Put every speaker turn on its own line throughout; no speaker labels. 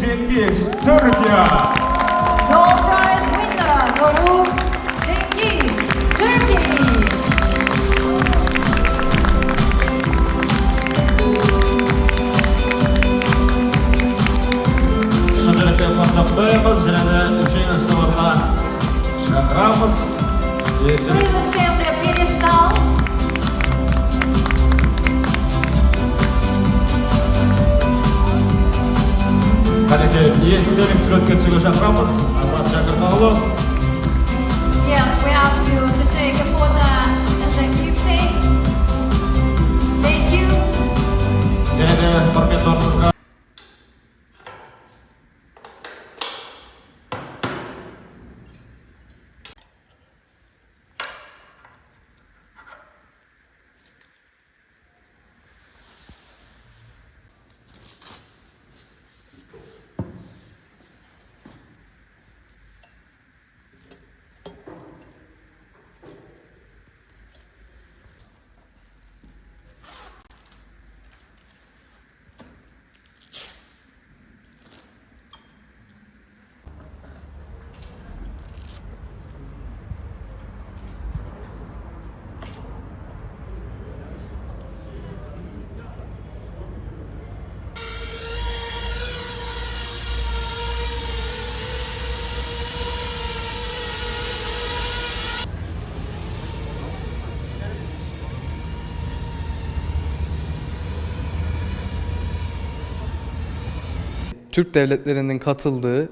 Cengiz, Türkiye.
Gold prize winner, Doruk Cengiz, Turkey.
Шынжылықты құттықтаймыз және де жеңісті орынға шақырамыз. Есін
Please ascend the pedestal.
Қалеке естелік суретке түсуге шақырамыз. Алмат Шәкіртұлы.
Yes, we ask you to take a photo as a keepsake. Thank you.
және де құрметті орныңызға
Türk devletlerinin katıldığı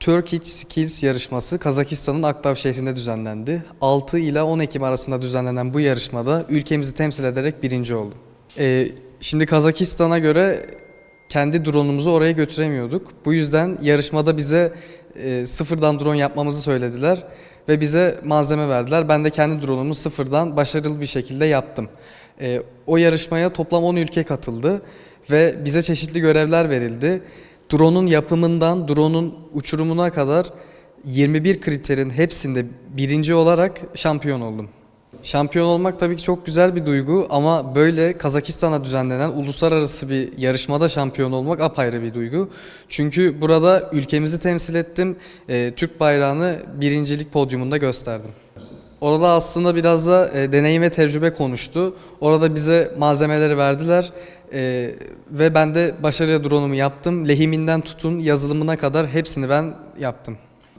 Turkish Skills yarışması Kazakistan'ın Aktav şehrinde düzenlendi. 6 ila 10 Ekim arasında düzenlenen bu yarışmada ülkemizi temsil ederek birinci oldum. Ee, şimdi Kazakistan'a göre kendi drone'umuzu oraya götüremiyorduk. Bu yüzden yarışmada bize e, sıfırdan drone yapmamızı söylediler ve bize malzeme verdiler. Ben de kendi drone'umu sıfırdan başarılı bir şekilde yaptım. Ee, o yarışmaya toplam 10 ülke katıldı ve bize çeşitli görevler verildi. Drone'un yapımından drone'un uçurumuna kadar 21 kriterin hepsinde birinci olarak şampiyon oldum. Şampiyon olmak tabii ki çok güzel bir duygu ama böyle Kazakistan'a düzenlenen uluslararası bir yarışmada şampiyon olmak apayrı bir duygu. Çünkü burada ülkemizi temsil ettim, e, Türk bayrağını birincilik podyumunda gösterdim. Orada aslında biraz da e, deneyim ve tecrübe konuştu. Orada bize malzemeleri verdiler e, ve ben de başarıya drone'umu yaptım. Lehiminden tutun yazılımına kadar hepsini ben yaptım.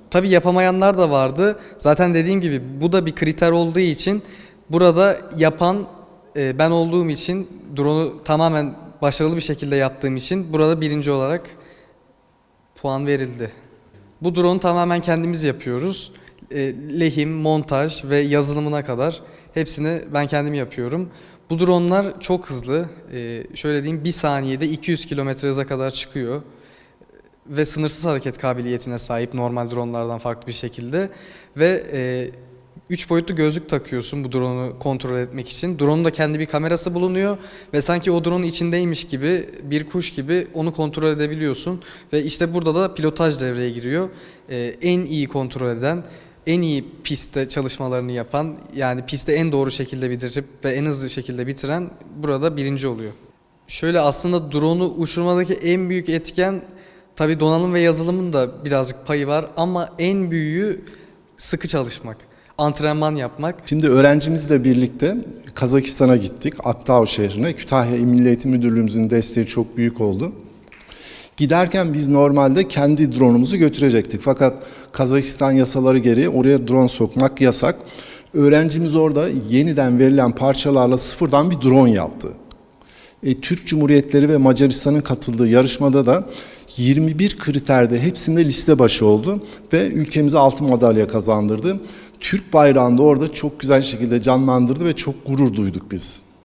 Tabii yapamayanlar da vardı. Zaten dediğim gibi bu da bir kriter olduğu için burada yapan e, ben olduğum için drone'u tamamen başarılı bir şekilde yaptığım için burada birinci olarak puan verildi. Bu drone'u tamamen kendimiz yapıyoruz. E, lehim, montaj ve yazılımına kadar hepsini ben kendim yapıyorum. Bu drone'lar çok hızlı. E, şöyle diyeyim bir saniyede 200 kilometre hıza kadar çıkıyor. Ve sınırsız hareket kabiliyetine sahip normal drone'lardan farklı bir şekilde. Ve e, üç boyutlu gözlük takıyorsun bu drone'u kontrol etmek için. Drone'un da kendi bir kamerası bulunuyor ve sanki o drone'un içindeymiş gibi bir kuş gibi onu kontrol edebiliyorsun. Ve işte burada da pilotaj devreye giriyor. E, en iyi kontrol eden, en iyi pistte çalışmalarını yapan, yani pistte en doğru şekilde bitirip ve en hızlı şekilde bitiren burada birinci oluyor. Şöyle aslında drone'u uçurmadaki en büyük etken tabii donanım ve yazılımın da birazcık payı var ama en büyüğü sıkı çalışmak, antrenman yapmak.
Şimdi öğrencimizle birlikte Kazakistan'a gittik, Aktau şehrine. Kütahya İl Milli Eğitim Müdürlüğümüzün desteği çok büyük oldu. Giderken biz normalde kendi drone'umuzu götürecektik. Fakat Kazakistan yasaları gereği oraya drone sokmak yasak. Öğrencimiz orada yeniden verilen parçalarla sıfırdan bir drone yaptı. E, Türk Cumhuriyetleri ve Macaristan'ın katıldığı yarışmada da 21 kriterde hepsinde liste başı oldu ve ülkemize altın madalya kazandırdı. Türk bayrağını da orada çok güzel şekilde canlandırdı ve çok gurur duyduk biz.